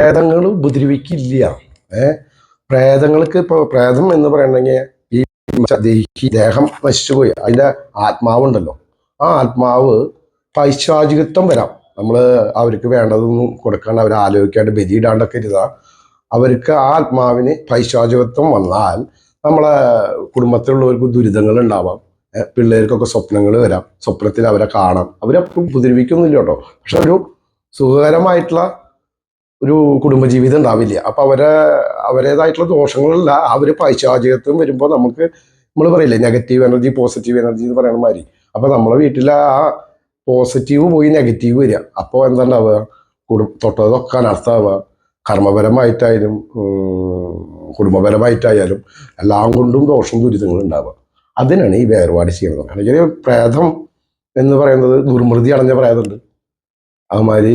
പ്രേതങ്ങൾ ഉപദ്രവിക്കില്ല. ഏ? പ്രേതങ്ങൾക്ക് ഇപ്പോൾ പ്രേതം എന്ന് പറയണമെങ്കിൽ ഈ ദേഹി ദേഹം നശിച്ചുപോയി അതിന്റെ ആത്മാവുണ്ടല്ലോ. ആ ആത്മാവ് പൈശാചികത്വം വരാം. നമ്മൾ അവർക്ക് വേണ്ടതൊന്നും കൊടുക്കാണ്ട് അവർ ആലോചിക്കാണ്ട് ബലിയിടാണ്ടൊക്കെ ഇരുതാ അവർക്ക് ആ ആത്മാവിന് പൈശാചികത്വം വന്നാൽ നമ്മളെ കുടുംബത്തിലുള്ളവർക്ക് ദുരിതങ്ങൾ ഉണ്ടാവാം. പിള്ളേർക്കൊക്കെ സ്വപ്നങ്ങൾ വരാം. സ്വപ്നത്തിൽ അവരെ കാണാം. അവരപ്പം ഉപദ്രവിക്കൊന്നുമില്ല കേട്ടോ. പക്ഷെ ഒരു സുഖകരമായിട്ടുള്ള ഒരു കുടുംബജീവിതം ഉണ്ടാവില്ല. അപ്പൊ അവരെ അവരേതായിട്ടുള്ള ദോഷങ്ങളല്ല അവർ പൈശാചികത്വം വരുമ്പോൾ നമുക്ക് നമ്മൾ പറയില്ലേ നെഗറ്റീവ് എനർജി പോസിറ്റീവ് എനർജി എന്ന് പറയുന്ന മാതിരി. അപ്പൊ നമ്മളെ വീട്ടിലെ ആ പോസിറ്റീവ് പോയി നെഗറ്റീവ് വരിക. അപ്പോൾ എന്താ ഉണ്ടാവുക കുടും തൊട്ടതൊക്കെ അനർത്ഥമാവുക കർമ്മപരമായിട്ടായാലും കുടുംബപരമായിട്ടായാലും എല്ലാം കൊണ്ടും ദോഷം ദുരിതങ്ങൾ ഉണ്ടാവുക. അതിനാണ് ഈ വേർപാട് ചെയ്യുന്നത്. അല്ലെങ്കിൽ പ്രേതം എന്ന് പറയുന്നത് ദുർമൃതി അടഞ്ഞ പ്രേതമുണ്ട്. അതുമാതിരി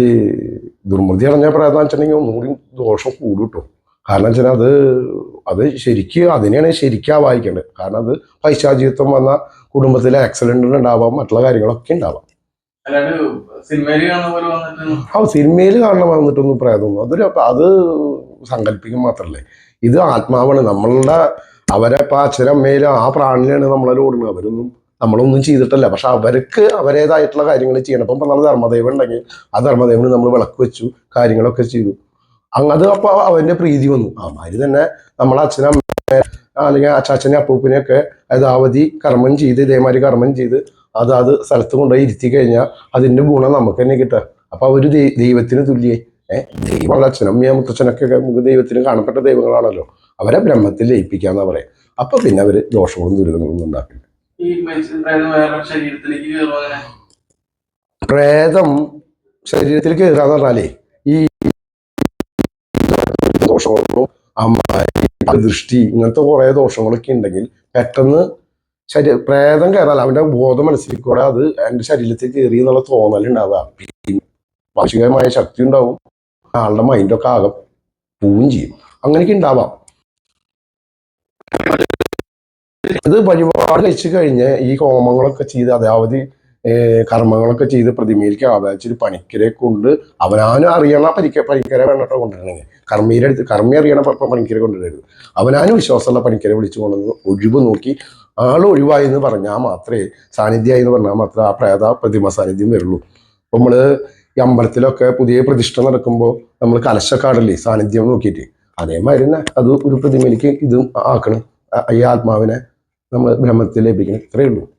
ദുർമൃതി അടഞ്ഞ പ്രേതം വെച്ചിട്ടുണ്ടെങ്കിൽ ഒന്നുകൂടി ദോഷം കൂടും കേട്ടോ കാരണം വെച്ചാൽ അത് അത് ശരിക്ക് അതിനെയാണ് ശരിക്കാ വായിക്കേണ്ടത്. കാരണം അത് പൈശാചിത്വം വന്ന കുടുംബത്തിലെ ആക്സിഡന്റ് ഉണ്ടാവാം മറ്റുള്ള കാര്യങ്ങളൊക്കെ ഉണ്ടാവാം. ആ സിനിമയിൽ കാണണം വന്നിട്ടൊന്നും പ്രേതമൊന്നും അതൊരു അത് സങ്കല്പിക്കും മാത്രല്ലേ. ഇത് ആത്മാവാണ്. നമ്മളുടെ അവരെ ഇപ്പം അച്ഛനമ്മയിലും ആ പ്രാണിലാണ് നമ്മളെ ഓടുന്നത് അവരൊന്നും നമ്മളൊന്നും ചെയ്തിട്ടല്ല. പക്ഷെ അവർക്ക് അവരേതായിട്ടുള്ള കാര്യങ്ങൾ ചെയ്യണം. ഇപ്പം പറഞ്ഞ ധർമ്മദൈവം ഉണ്ടെങ്കിൽ ആ ധർമ്മദൈവന് നമ്മൾ വിളക്ക് വെച്ചു കാര്യങ്ങളൊക്കെ ചെയ്തു. അങ്ങത് അപ്പൊ അപ്പോൾ അവന്റെ പ്രീതി വന്നു. ആ മാതിരി തന്നെ നമ്മളെ അച്ഛനമ്മ അല്ലെങ്കിൽ അച്ചാച്ചനെ അപ്പൂപ്പിനെയൊക്കെ യഥാവധി കർമ്മം ചെയ്ത് ഇതേമാതിരി കർമ്മം ചെയ്ത് അത് അത് സ്ഥലത്ത് കൊണ്ടുപോയി ഇരുത്തി കഴിഞ്ഞാൽ അതിന്റെ ഗുണം നമുക്ക് തന്നെ കിട്ടുക. അപ്പൊ അവർ ദൈവത്തിന് തുല്യേ. ഏഹ് ദൈവമുള്ള അച്ഛനമ്മ മുത്തച്ഛനൊക്കെ നമുക്ക് ദൈവത്തിന് കാണപ്പെട്ട ദൈവങ്ങളാണല്ലോ. അവരെ ബ്രഹ്മത്തിൽ ലയിപ്പിക്കാന്നാ പറയാം അപ്പൊ പിന്നെ അവർ ദോഷങ്ങളും ദുരിതങ്ങളൊന്നും ഉണ്ടാക്കില്ല പ്രേതം ശരീരത്തിലേക്ക് കയറും പറഞ്ഞാലേ ഈ ദോഷങ്ങളും അമ്മ ദൃഷ്ടി ഇങ്ങനത്തെ കുറെ ദോഷങ്ങളൊക്കെ ഉണ്ടെങ്കിൽ പെട്ടെന്ന് ശരീര പ്രേതം കയറാൻ അവന്റെ ബോധം മനസ്സിൽ കൂടെ അത് എന്റെ ശരീരത്തിൽ കയറി എന്നുള്ള തോന്നലുണ്ടാവുക വാർഷികമായ ശക്തി ഉണ്ടാവും. ആളുടെ മൈൻഡൊക്കെ ആകെ പോവുകയും ചെയ്യും. അങ്ങനെയൊക്കെ ഉണ്ടാവാം. ഇത് വഴിപാട് കഴിച്ചു കഴിഞ്ഞ് ഈ ഹോമങ്ങളൊക്കെ ചെയ്ത് അതാവധി കർമ്മങ്ങളൊക്കെ ചെയ്ത് പ്രതിമയിലേക്ക് ആദായിച്ചൊരു പണിക്കരെ കൊണ്ട് അവനാനും അറിയണ പരിക്ക പണിക്കരെ വേണ്ടിട്ട് കൊണ്ടുവരണെങ്കിൽ കർമ്മീരെ അടുത്ത് കർമ്മി അറിയണ പണിക്കരെ കൊണ്ടുവരരുത്. അവനാനും വിശ്വാസമുള്ള പണിക്കരെ വിളിച്ചു കൊണ്ടുവന്ന് ഒഴിവ് നോക്കി. ആൾ ഒഴിവായി എന്ന് പറഞ്ഞാൽ മാത്രമേ സാന്നിധ്യമായി എന്ന് പറഞ്ഞാൽ മാത്രമേ ആ പ്രേത പ്രതിമ സാന്നിധ്യം വരുള്ളൂ. അപ്പം നമ്മൾ ഈ അമ്പലത്തിലൊക്കെ പുതിയ പ്രതിഷ്ഠ നടക്കുമ്പോൾ നമ്മൾ കലശക്കാടല്ലേ സാന്നിധ്യം നോക്കിയിട്ട്. അതേമാതിരി തന്നെ അത് ഒരു പ്രതിമയിലേക്ക് ഇതും ആക്കണം. ഈ ആത്മാവിനെ നമ്മൾ ബ്രഹ്മത്തിൽ ലഭിക്കണം. ഇത്രയേ ഉള്ളൂ.